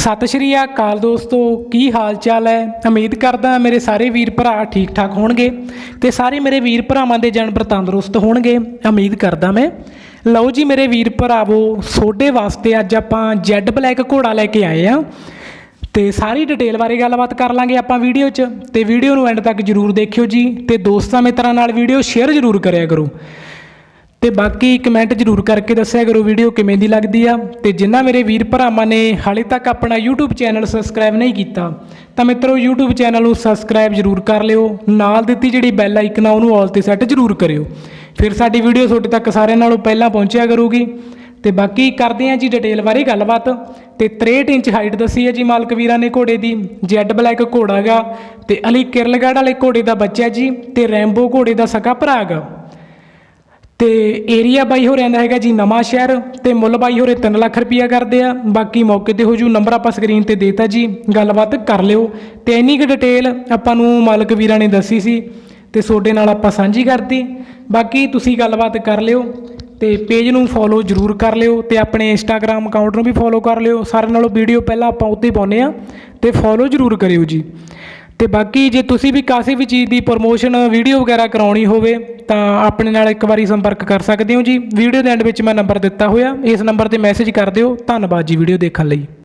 ਸਤਿ ਸ਼੍ਰੀ ਅਕਾਲ ਦੋਸਤੋ, ਕੀ ਹਾਲ ਚਾਲ ਹੈ? ਉਮੀਦ ਕਰਦਾ ਮੇਰੇ ਸਾਰੇ ਵੀਰ ਭਰਾ ਠੀਕ ਠਾਕ ਹੋਣਗੇ ਤੇ ਸਾਰੇ ਮੇਰੇ ਵੀਰ ਭਰਾਵਾਂ ਦੇ ਜਾਨਵਰ ਤੰਦਰੁਸਤ ਹੋਣਗੇ। ਉਮੀਦ ਕਰਦਾ ਮੈਂ। ਲਓ ਜੀ ਮੇਰੇ ਵੀਰ ਭਰਾਵੋ ਸੋਡੇ ਵਾਸਤੇ ਅੱਜ ਆਪਾਂ ਜੈਡ ਬਲੈਕ ਘੋੜਾ ਲੈ ਕੇ ਆਏ ਆ। ਤੇ ਸਾਰੀ ਡਿਟੇਲ ਬਾਰੇ ਗੱਲਬਾਤ ਕਰ ਲਾਂਗੇ ਆਪਾਂ ਵੀਡੀਓ 'ਚ। ਤੇ ਵੀਡੀਓ ਨੂੰ ਐਂਡ ਤੱਕ ਜਰੂਰ ਦੇਖਿਓ ਜੀ। ਤੇ ਦੋਸਤਾਂ ਮਿੱਤਰਾਂ ਨਾਲ ਵੀਡੀਓ ਸ਼ੇਅਰ ਜਰੂਰ ਕਰਿਆ ਕਰੋ। ਤੇ ਬਾਕੀ ਕਮੈਂਟ ਜਰੂਰ ਕਰਕੇ ਦੱਸਿਆ ਕਰੋ ਵੀਡੀਓ ਕਿਵੇਂ ਦੀ ਲੱਗਦੀ ਆ। ਤੇ ਜਿਨ੍ਹਾਂ ਮੇਰੇ ਵੀਰ ਭਰਾਵਾਂ ਨੇ ਹਾਲੇ ਤੱਕ ਆਪਣਾ YouTube ਚੈਨਲ ਸਬਸਕ੍ਰਾਈਬ ਨਹੀਂ ਕੀਤਾ, ਤਾਂ ਮਿੱਤਰੋ YouTube ਚੈਨਲ ਨੂੰ ਸਬਸਕ੍ਰਾਈਬ ਜਰੂਰ ਕਰ ਲਿਓ। ਨਾਲ ਦਿੱਤੀ ਜਿਹੜੀ ਬੈਲ ਆਈਕਨ ਆ, ਉਹਨੂੰ ਆਲ ਤੇ ਸੈੱਟ ਜਰੂਰ ਕਰਿਓ। ਫਿਰ ਸਾਡੀ ਵੀਡੀਓ ਤੁਹਾਡੇ ਤੱਕ ਸਾਰਿਆਂ ਨਾਲੋਂ ਪਹਿਲਾਂ ਪਹੁੰਚਿਆ ਕਰੂਗੀ। ਤੇ ਬਾਕੀ ਕਰਦੇ ਹਾਂ ਜੀ ਡਿਟੇਲ ਬਾਰੇ ਗੱਲਬਾਤ। ਤੇ 63 ਇੰਚ ਹਾਈਟ ਦੱਸੀ ਹੈ ਜੀ ਮਾਲਕ ਵੀਰਾਂ ਨੇ ਘੋੜੇ ਦੀ। ਜੈਡ ਬਲੈਕ ਘੋੜਾ ਗਾ। ਤੇ ਅਲੀ ਕਿਰਲਗੜ੍ਹ ਵਾਲੇ ਘੋੜੇ ਦਾ ਬੱਚਾ ਜੀ। ਤੇ ਰੈਂਬੋ ਘੋੜੇ ਦਾ ਸਕਾ ਭਰਾ ਗਾ। ਤੇ ਏਰੀਆ ਬਾਈ ਹੋ ਰਹਿੰਦਾ ਹੈਗਾ ਜੀ ਨਵਾਂ ਸ਼ਹਿਰ ਤੇ ਮੁੱਲ ਬਾਈ ਹੋਰੇ 3 ਲੱਖ ਰੁਪਈਆ ਕਰਦੇ ਆ। ਬਾਕੀ ਮੌਕੇ ਤੇ ਹੋ ਜੂ ਨੰਬਰ ਆਪਾਂ ਸਕਰੀਨ ਤੇ ਦੇਤਾ ਜੀ। ਗੱਲਬਾਤ ਕਰ ਲਿਓ। ਤੇ ਇੰਨੀ ਕੁ ਡਿਟੇਲ ਆਪਾਂ ਨੂੰ ਮਾਲਕ ਵੀਰਾਂ ਨੇ ਦੱਸੀ ਸੀ ਤੇ ਤੁਹਾਡੇ ਨਾਲ ਆਪਾਂ ਸਾਂਝੀ ਕਰਤੀ। ਬਾਕੀ ਤੁਸੀਂ ਗੱਲਬਾਤ ਕਰ ਲਿਓ ਤੇ ਪੇਜ ਨੂੰ ਫੋਲੋ ਜਰੂਰ ਕਰ ਲਿਓ ਤੇ ਆਪਣੇ ਇੰਸਟਾਗ੍ਰam ਅਕਾਊਂਟ ਨੂੰ ਵੀ ਫੋਲੋ ਕਰ ਲਿਓ। ਸਾਰਿਆਂ ਨਾਲੋਂ ਵੀਡੀਓ ਪਹਿਲਾਂ ਆਪਾਂ ਉੱਤੇ ਹੀ ਪਾਉਂਦੇ ਆ ਤੇ ਫੋਲੋ ਜਰੂਰ ਕਰਿਓ ਜੀ। ਤੇ ਬਾਕੀ ਜੇ ਤੁਸੀਂ ਵੀ ਕਾਸੇ ਵੀ ਚੀਜ਼ ਦੀ ਪ੍ਰੋਮੋਸ਼ਨ ਵੀਡੀਓ ਵਗੈਰਾ ਕਰਾਉਣੀ ਹੋਵੇ ਤਾਂ ਆਪਣੇ ਨਾਲ ਇੱਕ ਵਾਰੀ ਸੰਪਰਕ ਕਰ ਸਕਦੇ ਹੋ ਜੀ। ਵੀਡੀਓ ਦੇ ਐਂਡ ਵਿੱਚ ਮੈਂ ਨੰਬਰ ਦਿੱਤਾ ਹੋਇਆ। ਇਸ ਨੰਬਰ ਤੇ ਮੈਸੇਜ ਕਰ ਦਿਓ। ਧੰਨਵਾਦ ਜੀ ਵੀਡੀਓ ਦੇਖਣ ਲਈ।